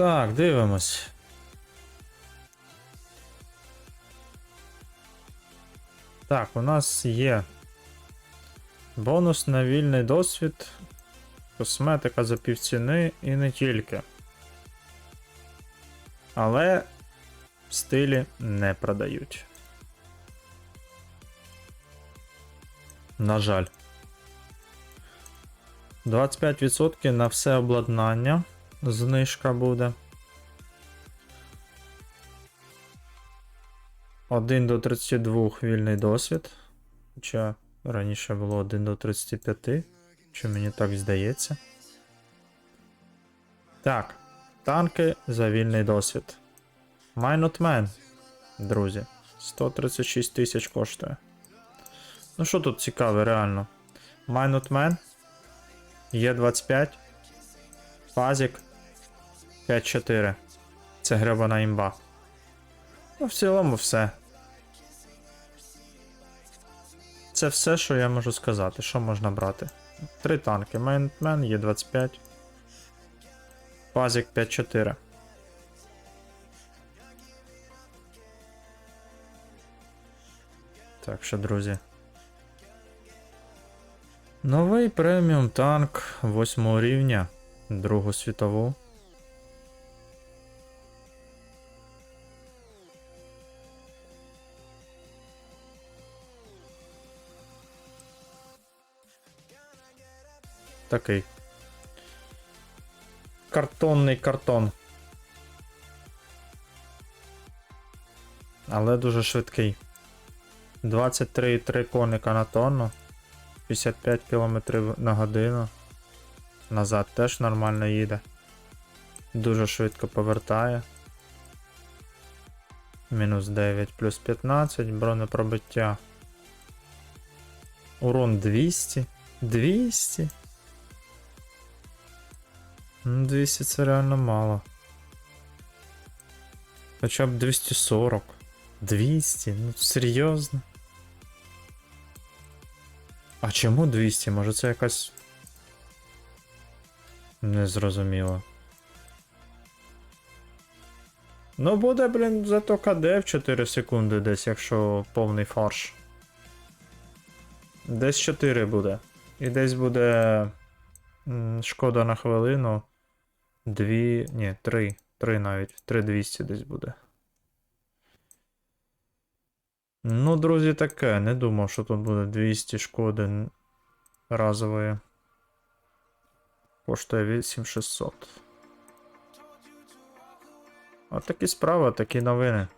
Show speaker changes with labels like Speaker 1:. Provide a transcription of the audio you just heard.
Speaker 1: Так, дивимось. Так, у нас є бонус на вільний досвід, косметика за півціни і не тільки. Але стилі не продають. На жаль. 25% на все обладнання. Знижка буде. 1 до 32 вільний досвід. Хоча раніше було 1 до 35. Чи мені так здається. Так. Танки за вільний досвід. Minotman, друзі. 136 тисяч коштує. Ну що тут цікаве, реально? Minotman. Є 25. Фазік 5-4. Це гребана імба. Ну, в цілому все. Це все, що я можу сказати. Що можна брати? Три танки. Майнтмен є 25. Фазік 5-4. Так що, друзі. Новий преміум танк 8 рівня, Другу світову. Такий. Картонний картон. Але дуже швидкий. 23,3 коника на тонну. 55 км на годину. Назад теж нормально їде. Дуже швидко повертає. Мінус 9 плюс 15, бронепробиття. Урон 200. 200. Ну, 200 це реально мало. Хоча б 240. 200, ну серйозно. А чому 200? Може це якась. Незрозуміло. Ну буде, блін, зато КД в 4 секунди десь, якщо повний фарш. Десь 4 буде. І десь буде. Шкода на хвилину. 2. Ні, 3. 3 навіть. 3200 десь буде. Ну, друзі, таке. Не думав, що тут буде 200 шкоди разової. Коштує 8600. От такі справи, такі новини.